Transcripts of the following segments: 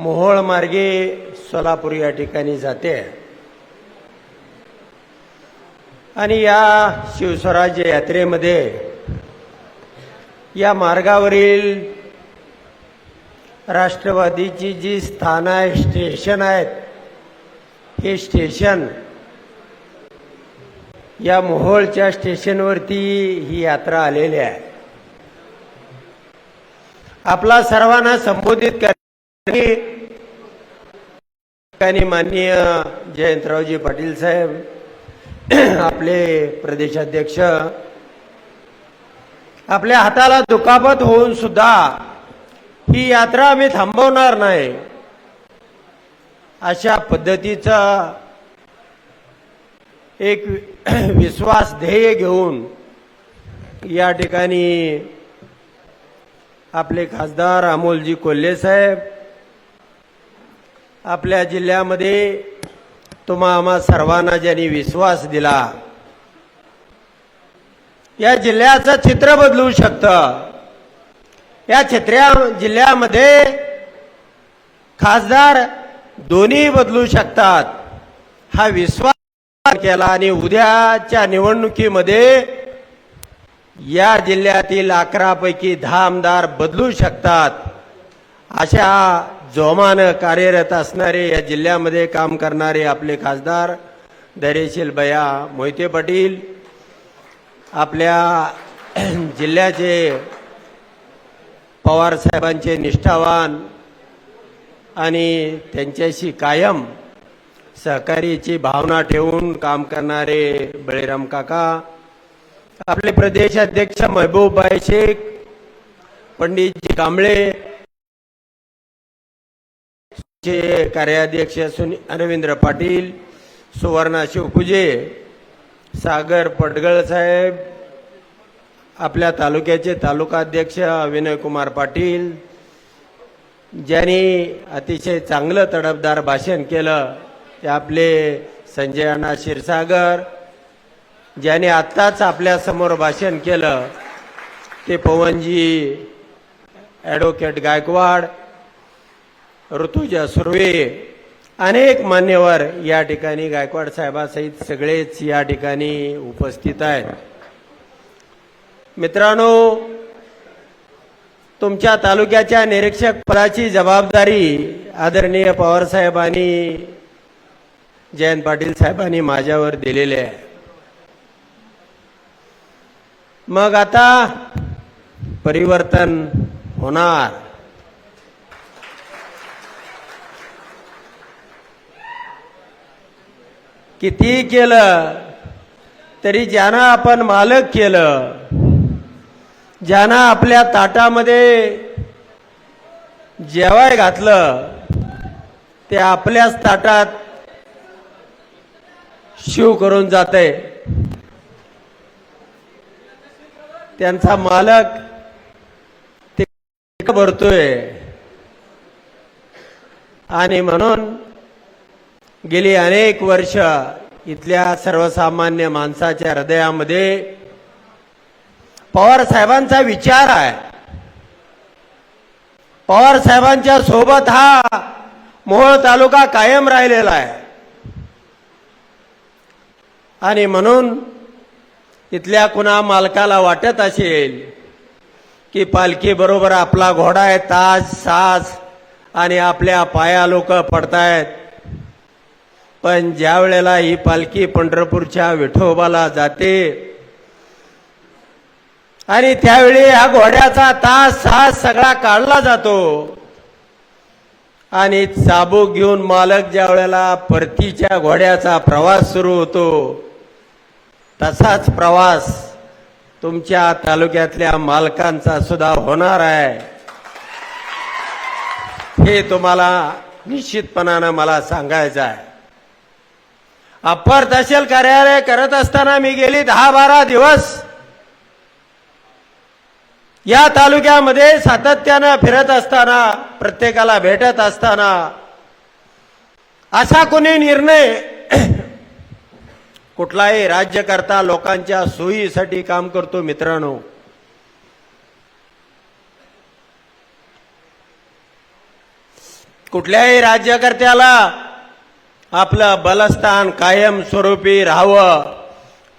मोहोळ मार्गे सोलापूर या ठिकाणी जाते. आणि या शिवस्वराज्य यात्रेमध्ये या मार्गावरील राष्ट्रवादीची जी स्थानं आहे स्टेशन आहेत हे स्टेशन या मोहोळच्या स्टेशनवरती ही यात्रा आलेली आहे. आपला सर्वांना संबोधित करणे ठिकाणी माननीय जयंतरावजी पाटील साहेब आपले प्रदेशाध्यक्ष आपल्या हाताला दुखापत होऊन सुद्धा ही यात्रा आम्ही थांबवणार नाही. अशा पद्धतीचा एक विश्वास ध्येय घेऊन या ठिकाणी आपले खासदार अमोलजी कोल्हे साहेब आपल्या जिल्ह्यामध्ये तुम्हा आम्हा सर्वांना ज्यांनी विश्वास दिला या जिल्ह्याचं चित्र बदलू शकतं. या चित्र्या जिल्ह्यामध्ये खासदार दोन्ही बदलू शकतात. हा विश्वास केला आणि उद्याच्या निवडणुकीमध्ये या जिल्ह्यातील अकरापैकी दहा आमदार बदलू शकतात. अशा जोमानं कार्यरत असणारे या जिल्ह्यामध्ये काम करणारे आपले खासदार धैर्यशील बया मोहिते पाटील आपल्या जिल्ह्याचे पवार साहेबांचे निष्ठावान आणि त्यांच्याशी कायम सहकार्याची भावना ठेवून काम करणारे बळीराम काका आपले प्रदेशाध्यक्ष अध्यक्ष महबूबबाई शेख पंडितजी कांबळे चे कार्याध्यक्ष सुनी अरविंद्र पाटील सुवर्णा शिवपुजे सागर पडगळ साहेब आपल्या तालुक्याचे तालुकाध्यक्ष विनयकुमार पाटील ज्यांनी अतिशय चांगलं तडफदार भाषण केलं ते आपले संजय अण्णा क्षीरसागर ज्याने आत्ताच आपल्यासमोर भाषण केलं ते पवनजी ॲडव्होकेट गायकवाड ऋतुजा सुर्वे. अनेक मान्यवर या ठिकाणी गायकवाड साहेबासहित सगळेच या ठिकाणी उपस्थित आहेत. मित्रांनो तुमच्या तालुक्याच्या निरीक्षक पदाची जबाबदारी आदरणीय पवार साहेबांनी जयंत पाटील साहेबांनी माझ्यावर दिलेली आहे. मग आता परिवर्तन होणार. किती केलं? तरी ज्यानं आपण मालक केलं ज्यानं आपल्या ताटामध्ये जेवाय घातलं ते आपल्याच ताटात शिव करून जाते त्यांचा मालक ते भरतोय. आणि म्हणून गेली अनेक वर्ष इथल्या सर्वसामान्य माणसाच्या हृदयामध्ये पवार साहेबांचा विचार आहे. पवार साहेबांच्या सोबत हा मोहोळ तालुका कायम राहिलेला आहे. आणि म्हणून इथल्या कुणा मालकाला वाटत असेल की पालखी बरोबर आपला घोडा आहे ताज सास आणि आपल्या पाया लोक पडतायत पण ज्या वेळेला ही पालखी पंढरपूरच्या विठोबाला जाते आणि त्यावेळी ह्या घोड्याचा तास सास सगळा काढला जातो आणि चाबूक घेऊन मालक ज्या वेळेला परतीच्या घोड्याचा प्रवास सुरू होतो तसाच प्रवास तुमच्या तालुक्यातल्या मालकांचा सुद्धा होणार आहे. हे तुम्हाला निश्चितपणानं मला सांगायचं आहे. अप्पर तहसील कार्यालय करत असताना मी गेली दहा बारा दिवस. या तालुक्यामध्ये सातत्यानं फिरत असताना प्रत्येकाला भेटत असताना असा कोणी निर्णय कुठलाही राज्यकर्ता लोकांच्या सोयीसाठी काम करतो मित्रांनो. कुठल्याही राज्यकर्त्याला आपलं बलस्थान कायमस्वरूपी राहावं.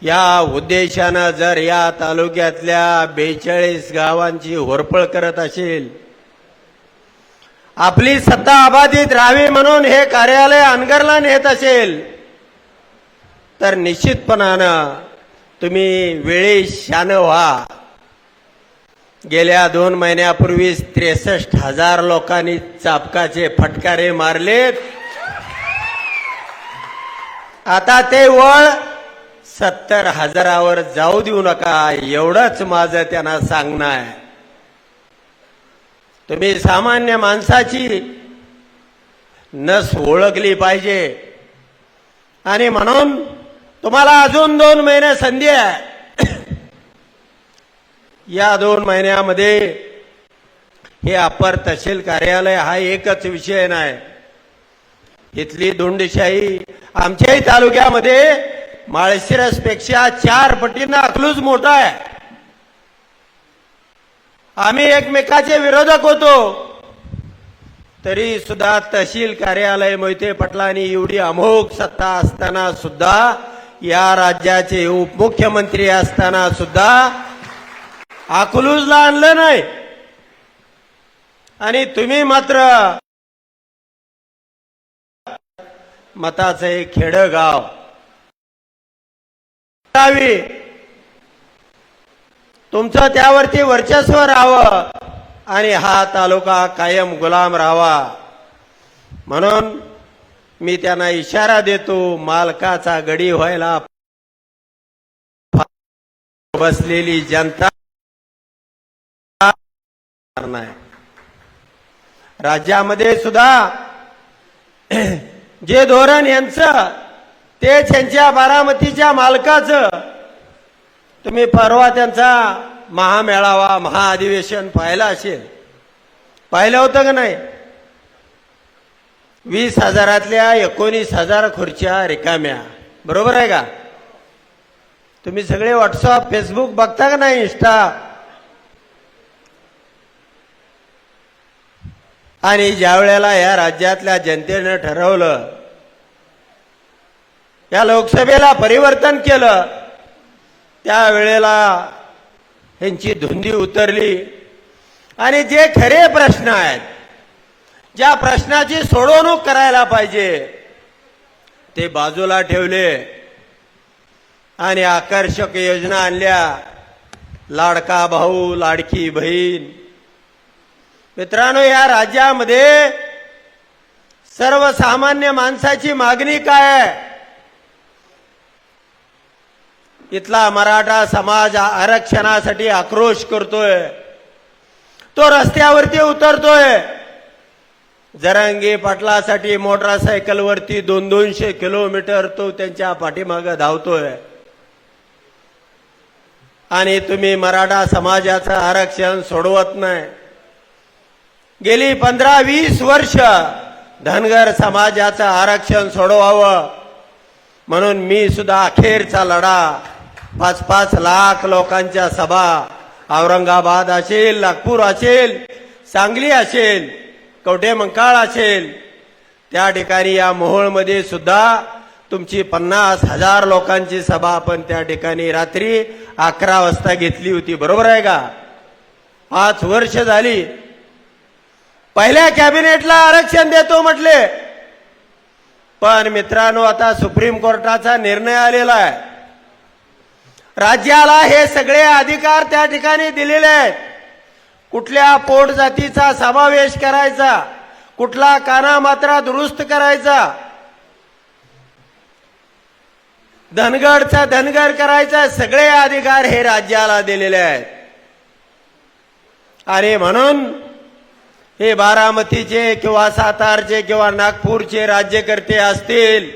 या उद्देशानं जर या तालुक्यातल्या बेचाळीस गावांची होरपळ करत असेल आपली सत्ता अबाधित राहावी म्हणून हे कार्यालय अनगरला नेत असेल तर निश्चितपणानं तुम्ही वेळी शान व्हा. गेल्या दोन महिन्यापूर्वीच त्रेसष्ट हजार लोकांनी चापकाचे फटकारे मारलेत. आता ते वळ सत्तर हजारावर जाऊ देऊ नका एवढंच माझं त्यांना सांगणं आहे. तुम्ही सामान्य माणसाची नस ओळखली पाहिजे. आणि म्हणून तुम्हाला अजून दोन महिने संधी आहे. या दोन महिन्यामध्ये हे अपर तहसील कार्यालय हा एकच विषय नाही. इथली दोंडशाही आमच्याही तालुक्यामध्ये माळशिरसपेक्षा चार पटीनं अकलूज मोठा आहे. आम्ही एकमेकाचे विरोधक होतो. तरी सुद्धा तहसील कार्यालय मोहिते पटलांनी एवढी अमोघ सत्ता असताना सुद्धा या राज्याचे उपमुख्यमंत्री असताना सुद्धा अकलूजला आणलं नाही. आणि तुम्ही मात्र मताचं एक खेडगाव तुमचं त्यावरती वर्चस्व राहावं आणि हा तालुका कायम गुलाम राहावा. म्हणून मी त्यांना इशारा देतो मालकाचा गडी व्हायला बसलेली जनता राज्यामध्ये सुद्धा जे धोरण यांचं ते त्यांच्या बारामतीच्या मालकाचं. तुम्ही परवा त्यांचा महामेळावा महाअधिवेशन पाहिला असेल. पाहिलं होतं का नाही? वीस हजारातल्या एकोणीस हजार खुर्च्या रिकाम्या. बरोबर आहे का? तुम्ही सगळे व्हॉट्सअप फेसबुक बघता का नाही इंस्टा आणि ज्या वेळेला या राज्यातल्या जनतेनं ठरवलं या लोकसभेला परिवर्तन केलं त्यावेळेला यांची धुंदी उतरली. आणि जे खरे प्रश्न आहेत ज्या प्रश्नाची सोडवणूक करायला पाहिजे ते बाजूला ठेवले आणि आकर्षक योजना आणल्या. लाडका भाऊ लाडकी बहीण मित्रांनो या राज्यामध्ये सर्वसामान्य माणसाची मागणी काय आहे? इथला मराठा समाज आरक्षणासाठी आक्रोश करतोय. तो रस्त्यावरती उतरतोय. जरांगी पाटलासाठी मोटरसायकलवरती दोन दोनशे किलोमीटर तो त्यांच्या पाठीमागं धावतोय. आणि तुम्ही मराठा समाजाचं आरक्षण सोडवत नाही. गेली पंधरा वीस वर्ष धनगर समाजाचं आरक्षण सोडवावं. म्हणून मी सुद्धा अखेरचा लढा पाच पाच लाख लोकांच्या सभा औरंगाबाद असेल नागपूर असेल सांगली असेल कवठे मंकाळ असेल त्या ठिकाणी या मोहोळमध्ये सुद्धा तुमची पन्नास हजार लोकांची सभा आपण त्या ठिकाणी रात्री अकरा वाजता घेतली होती. बरोबर आहे का? पाच वर्ष झाली. पहिल्या कॅबिनेटला आरक्षण देतो म्हटले. पण मित्रांनो आता सुप्रीम कोर्टाचा निर्णय आलेला आहे. राज्याला हे सगळे अधिकार त्या ठिकाणी दिलेले आहेत. कुठल्या पोट जातीचा समावेश करायचा? कुठला काना मात्रा दुरुस्त करायचा? धनगडचा धनगर करायचा सगळे अधिकार हे राज्याला दिलेले आहेत. अरे म्हणून हे बारामतीचे किंवा सातारचे किंवा नागपूरचे राज्यकर्ते असतील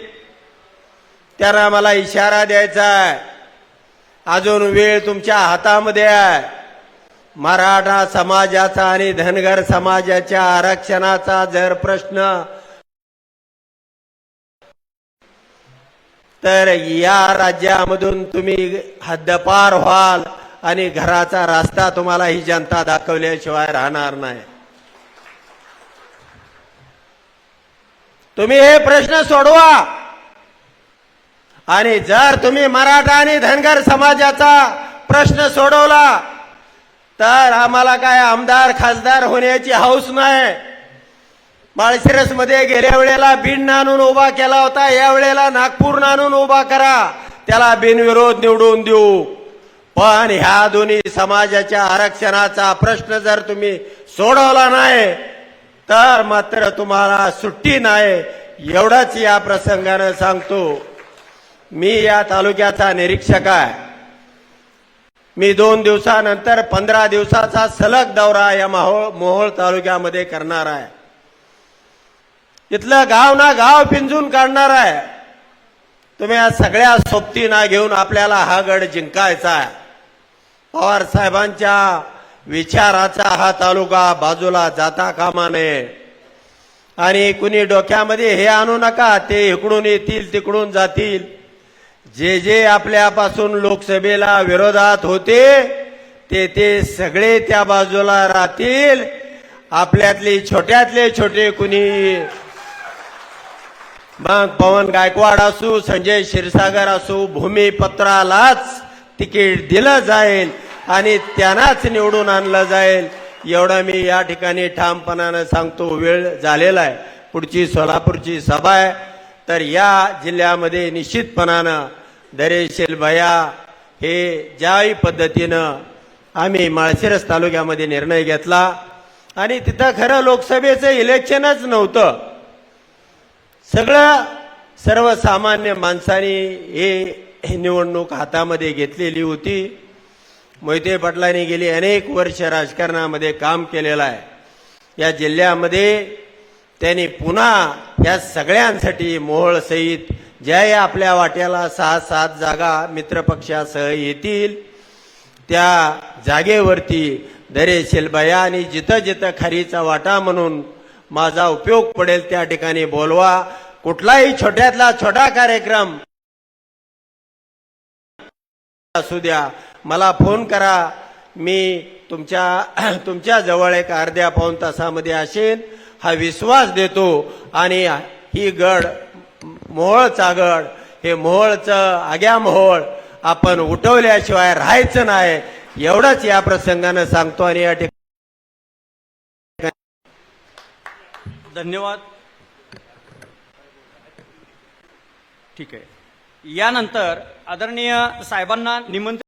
त्यांना मला इशारा द्यायचा आहे. अजून वेळ तुमच्या हातामध्ये आहे. मराठा समाजाचा आणि धनगर समाजाच्या आरक्षणाचा जर प्रश्न तर या राज्यामधून तुम्ही हद्दपार व्हाल आणि घराचा रस्ता तुम्हाला ही जनता दाखवल्याशिवाय राहणार नाही. तुम्ही हे प्रश्न सोडवा. आणि जर तुम्ही मराठा आणि धनगर समाजाचा प्रश्न सोडवला तर आम्हाला काय आमदार खासदार होण्याची हौस नाही. माळशिरसमध्ये गेल्या वेळेला बिन नाणून उभा केला होता या वेळेला नागपूर नाणून उभा करा. त्याला बिनविरोध निवडून देऊ. पण ह्या दोन्ही समाजाच्या आरक्षणाचा प्रश्न जर तुम्ही सोडवला नाही तर मात्र तुम्हाला सुट्टी नाही एवढंच या प्रसंगानं सांगतो. मी या तालुक्याचा निरीक्षक आहे. मी दोन दिवसानंतर पंधरा दिवसाचा सलग दौरा या माहोळ मोहोळ तालुक्यामध्ये करणार आहे. इथलं गाव ना गाव पिंजून काढणार आहे. तुम्ही या सगळ्या सोबतीना घेऊन आपल्याला हा गड जिंकायचा आहे. पवार साहेबांच्या विचाराचा हा तालुका बाजूला जाता कामा नये आणि कुणी डोक्यामध्ये हे आणू नका ते इकडून येतील तिकडून जातील. जे जे आपल्यापासून लोकसभेला विरोधात होते ते ते सगळे त्या बाजूला राहतील. आपल्यातले छोट्यातले छोटे कुणी. मग पवन गायकवाड असू संजय क्षीरसागर असू भूमिपत्रालाच तिकीट दिलं जाईल. आणि त्यांनाच निवडून आणलं जाईल. एवढं मी या ठिकाणी ठामपणानं सांगतो वेळ झालेला आहे. पुढची सोलापूरची सभा आहे. तर या जिल्ह्यामध्ये निश्चितपणानं दरेशील भया हे ज्याही पद्धतीनं आम्ही माळशिरस तालुक्यामध्ये निर्णय घेतला. आणि तिथं खरं लोकसभेचं इलेक्शनच नव्हतं. सगळं सर्वसामान्य माणसांनी हे निवडणूक हातामध्ये घेतलेली होती. मोहिते पाटलांनी गेली अनेक वर्ष राजकारणामध्ये काम केलेलं आहे. या जिल्ह्यामध्ये त्यांनी पुन्हा या सगळ्यांसाठी मोहळसहित ज्या ज्या आपल्या वाट्याला सहा सात जागा मित्रपक्षासह येतील त्या जागेवरती दरे शेलबाया आणि जिथं जिथं खरीचा वाटा म्हणून माझा उपयोग पडेल त्या ठिकाणी बोलवा. कुठलाही छोट्यातला छोटा कार्यक्रम असू द्या. मला फोन करा. मी तुमच्या तुमच्या जवळ एक अर्ध्या पाऊन तासामध्ये असेल हा विश्वास देतो. आणि ही गड मोहळचा गड हे मोहळचं आग्या मोहळ आपण उठवल्याशिवाय राहायचं नाही. एवढंच या प्रसंगानं सांगतो आणि या ठिकाणी धन्यवाद. ठीक आहे. यानंतर आदरणीय साहेबांना निमंत्रण